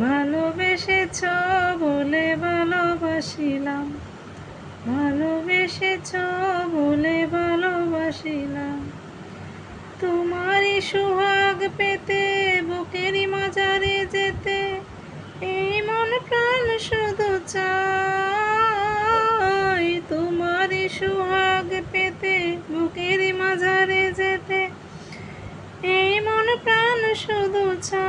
ভালোবেসেছ বলে ভালোবাসিলাম। ভালোবেসেছ বলে ভালোবাসিলাম। তোমারই সুহাগ পেতে বুকেরই মাজারে যেতে, এই মন প্রাণ শুধু চাই। তোমারই সুহাগ পেতে বুকেরই মাজারে যেতে, এই মন প্রাণ শুধু চাই।